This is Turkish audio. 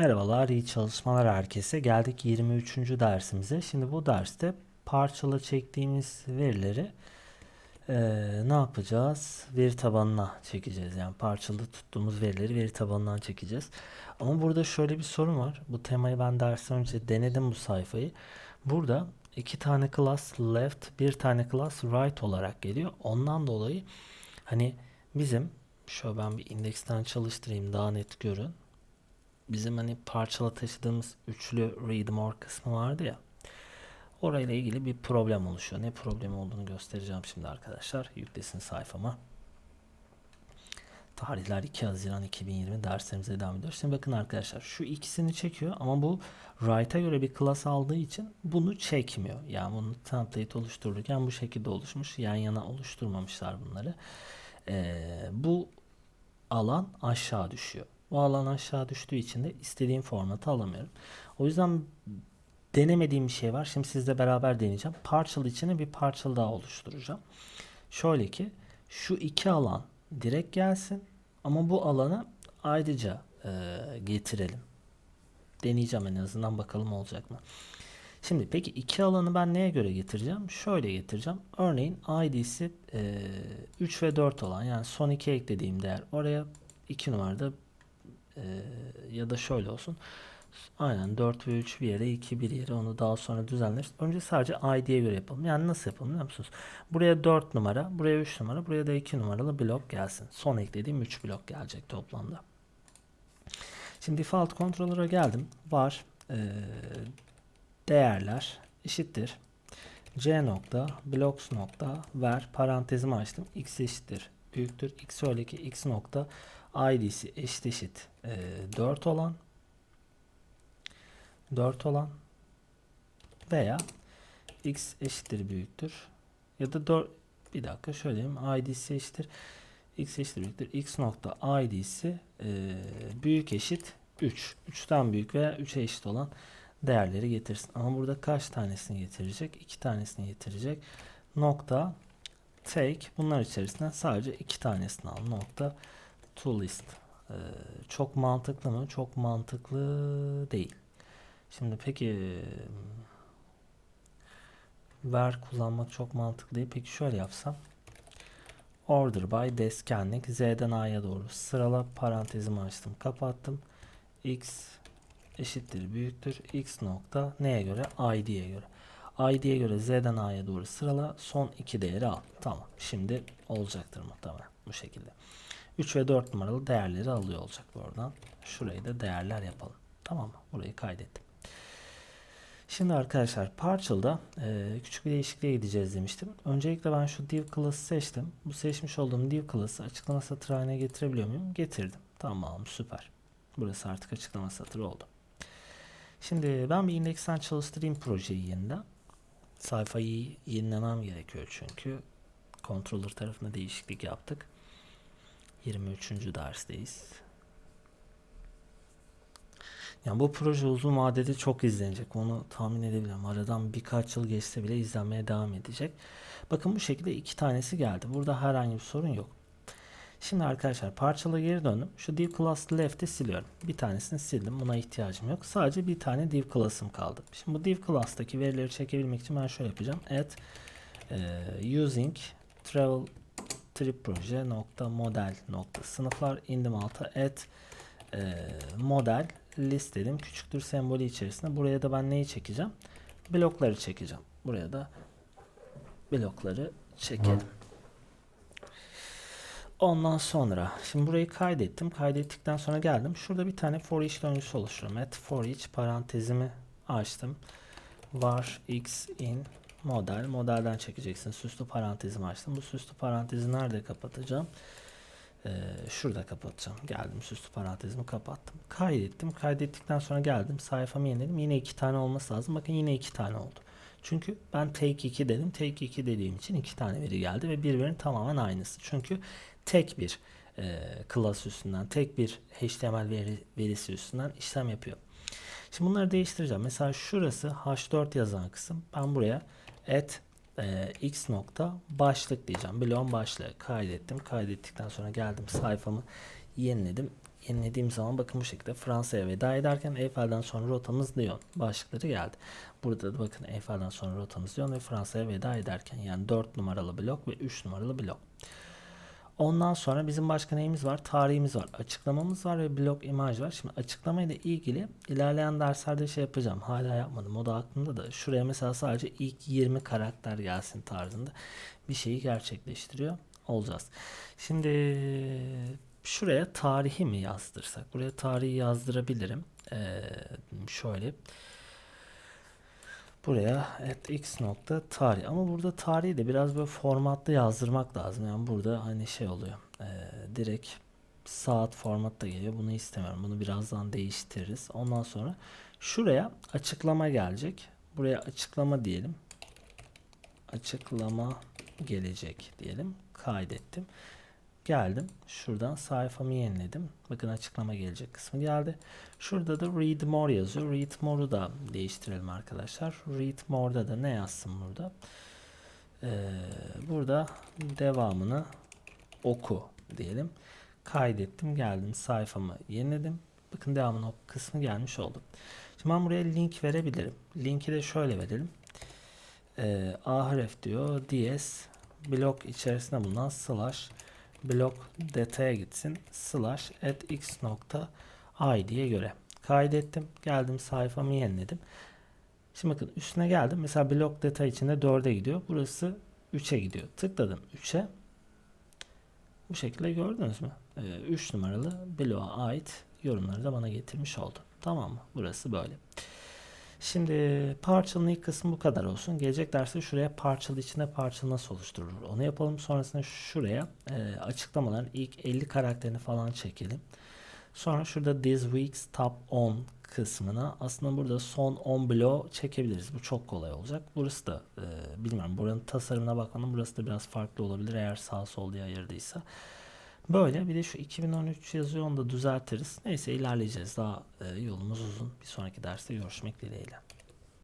Merhabalar, iyi çalışmalar herkese. Geldik 23. dersimize. Şimdi bu derste parçalı çektiğimiz verileri eee, ne yapacağız? Veri tabanına çekeceğiz. Yani parçalı tuttuğumuz verileri veri tabanından çekeceğiz. Ama burada şöyle bir sorun var. Bu temayı ben dersten önce denedim bu sayfayı. Burada iki tane class left, bir tane class right olarak geliyor. Ondan dolayı hani bizim şöyle ben bir indeksten çalıştırayım daha net görün bizim hani parçala taşıdığımız üçlü read more kısmı vardı ya. Orayla ilgili bir problem oluşuyor. Ne problemi olduğunu göstereceğim şimdi arkadaşlar. Yüklesin sayfama. Tarihler 2 Haziran 2020 derslerimize devam ediyor. Şimdi bakın arkadaşlar şu ikisini çekiyor ama bu write'a göre bir class aldığı için bunu çekmiyor. Yani bunu template oluştururken bu şekilde oluşmuş. Yan yana oluşturmamışlar bunları. Ee, bu alan aşağı düşüyor. Bu alan aşağı düştüğü için de istediğim formatı alamıyorum. O yüzden denemediğim bir şey var. Şimdi sizle beraber deneyeceğim. Parçalı içine bir parçalı daha oluşturacağım. Şöyle ki şu iki alan direkt gelsin ama bu alanı ayrıca e, getirelim. Deneyeceğim en azından bakalım olacak mı. Şimdi peki iki alanı ben neye göre getireceğim? Şöyle getireceğim. Örneğin ID'si e, 3 ve 4 olan yani son 2 eklediğim değer oraya 2 numarada e, ya da şöyle olsun. Aynen 4 ve 3 bir yere 2 bir yere onu daha sonra düzenleriz. Önce sadece ID'ye göre yapalım. Yani nasıl yapalım biliyor musunuz? Buraya 4 numara, buraya 3 numara, buraya da 2 numaralı blok gelsin. Son eklediğim 3 blok gelecek toplamda. Şimdi default controller'a geldim. Var e, değerler eşittir. C nokta blocks nokta ver parantezimi açtım. X eşittir büyüktür. X öyle ki X nokta id'si eşit eşit e, 4 olan 4 olan veya x eşittir büyüktür ya da 4 bir dakika şöyle diyeyim id'si eşittir x eşittir büyüktür x nokta id'si e, büyük eşit 3 3'ten büyük veya 3'e eşit olan değerleri getirsin. Ama burada kaç tanesini getirecek? 2 tanesini getirecek. Nokta take bunlar içerisinden sadece 2 tanesini al. Nokta to list ee, çok mantıklı mı çok mantıklı değil Şimdi peki ver kullanmak çok mantıklı değil. Peki şöyle yapsam. Order by deskenlik Z'den A'ya doğru sırala parantezimi açtım kapattım. X eşittir büyüktür. X nokta neye göre? ID'ye göre. ID'ye göre Z'den A'ya doğru sırala. Son iki değeri al. Tamam. Şimdi olacaktır muhtemelen bu şekilde. 3 ve 4 numaralı değerleri alıyor olacak buradan. Şurayı da değerler yapalım. Tamam mı? Burayı kaydettim. Şimdi arkadaşlar parçalda e, küçük bir değişikliğe gideceğiz demiştim. Öncelikle ben şu div class'ı seçtim. Bu seçmiş olduğum div class'ı açıklama satırı haline getirebiliyor muyum? Getirdim. Tamam süper. Burası artık açıklama satırı oldu. Şimdi ben bir indeksten çalıştırayım projeyi yeniden. Sayfayı yenilemem gerekiyor çünkü. Controller tarafında değişiklik yaptık. 23. dersteyiz. Yani bu proje uzun vadede çok izlenecek. Onu tahmin edebilirim. Aradan birkaç yıl geçse bile izlenmeye devam edecek. Bakın bu şekilde iki tanesi geldi. Burada herhangi bir sorun yok. Şimdi arkadaşlar parçala geri döndüm. Şu div class left'i siliyorum. Bir tanesini sildim. Buna ihtiyacım yok. Sadece bir tane div class'ım kaldı. Şimdi bu div class'taki verileri çekebilmek için ben şöyle yapacağım. Add e, using travel trip proje nokta model nokta sınıflar indim alta add e, model list dedim. Küçüktür sembolü içerisinde. Buraya da ben neyi çekeceğim? Blokları çekeceğim. Buraya da blokları çekelim. Ondan sonra şimdi burayı kaydettim. Kaydettikten sonra geldim. Şurada bir tane for each döngüsü oluşturuyorum. At for each parantezimi açtım. Var x in model. Modelden çekeceksin. Süslü parantezimi açtım. Bu süslü parantezi nerede kapatacağım? Ee, şurada kapatacağım. Geldim süslü parantezimi kapattım. Kaydettim. Kaydettikten sonra geldim. Sayfamı yeniledim. Yine iki tane olması lazım. Bakın yine iki tane oldu. Çünkü ben take 2 dedim. Take 2 dediğim için iki tane veri geldi ve bir verinin tamamen aynısı. Çünkü tek bir e, class üstünden, tek bir HTML veri, verisi üstünden işlem yapıyor. Şimdi bunları değiştireceğim. Mesela şurası H4 yazan kısım. Ben buraya at e, x nokta başlık diyeceğim. Bloğun başlığı kaydettim. Kaydettikten sonra geldim sayfamı yeniledim. yenilediğim zaman bakın bu şekilde Fransa'ya veda ederken Eyfel'den sonra rotamız Lyon başlıkları geldi. Burada da bakın Eyfel'den sonra rotamız Lyon ve Fransa'ya veda ederken yani 4 numaralı blok ve 3 numaralı blok. Ondan sonra bizim başka neyimiz var? Tarihimiz var, açıklamamız var ve blok imaj var. Şimdi açıklamayla ilgili ilerleyen derslerde şey yapacağım. Hala yapmadım. O da aklımda da. Şuraya mesela sadece ilk 20 karakter gelsin tarzında bir şeyi gerçekleştiriyor olacağız. Şimdi şuraya tarihi mi yazdırsak? Buraya tarihi yazdırabilirim. Ee, şöyle buraya at x nokta tarih ama burada tarihi de biraz böyle formatlı yazdırmak lazım. Yani burada hani şey oluyor. ee, direkt saat formatta geliyor. Bunu istemiyorum. Bunu birazdan değiştiririz. Ondan sonra şuraya açıklama gelecek. Buraya açıklama diyelim. Açıklama gelecek diyelim. Kaydettim. Geldim. Şuradan sayfamı yeniledim. Bakın açıklama gelecek kısmı geldi. Şurada da read more yazıyor. Read more'u da değiştirelim arkadaşlar. Read more'da da ne yazsın burada? Ee, burada devamını oku diyelim. Kaydettim. Geldim. Sayfamı yeniledim. Bakın devamının o kısmı gelmiş oldu. Şimdi ben buraya link verebilirim. Linki de şöyle verelim. Ee, ahref diyor. ds blok içerisinde bulunan slash blok detaya gitsin slash at x nokta id'ye göre kaydettim. Geldim sayfamı yeniledim. Şimdi bakın üstüne geldim. Mesela blok detay içinde 4'e gidiyor. Burası 3'e gidiyor. Tıkladım 3'e. Bu şekilde gördünüz mü? 3 numaralı bloğa ait yorumları da bana getirmiş oldu. Tamam mı? Burası böyle. Şimdi parçalının ilk kısmı bu kadar olsun. Gelecek derste şuraya parçalı içinde parçalı nasıl oluşturulur onu yapalım. Sonrasında şuraya e, açıklamaların ilk 50 karakterini falan çekelim. Sonra şurada this week's top 10 kısmına aslında burada son 10 bloğu çekebiliriz. Bu çok kolay olacak. Burası da e, bilmiyorum buranın tasarımına bakalım. Burası da biraz farklı olabilir eğer sağ sol diye ayırdıysa. Böyle bir de şu 2013 yazıyor onu da düzeltiriz. Neyse ilerleyeceğiz. Daha e, yolumuz uzun. Bir sonraki derste görüşmek dileğiyle.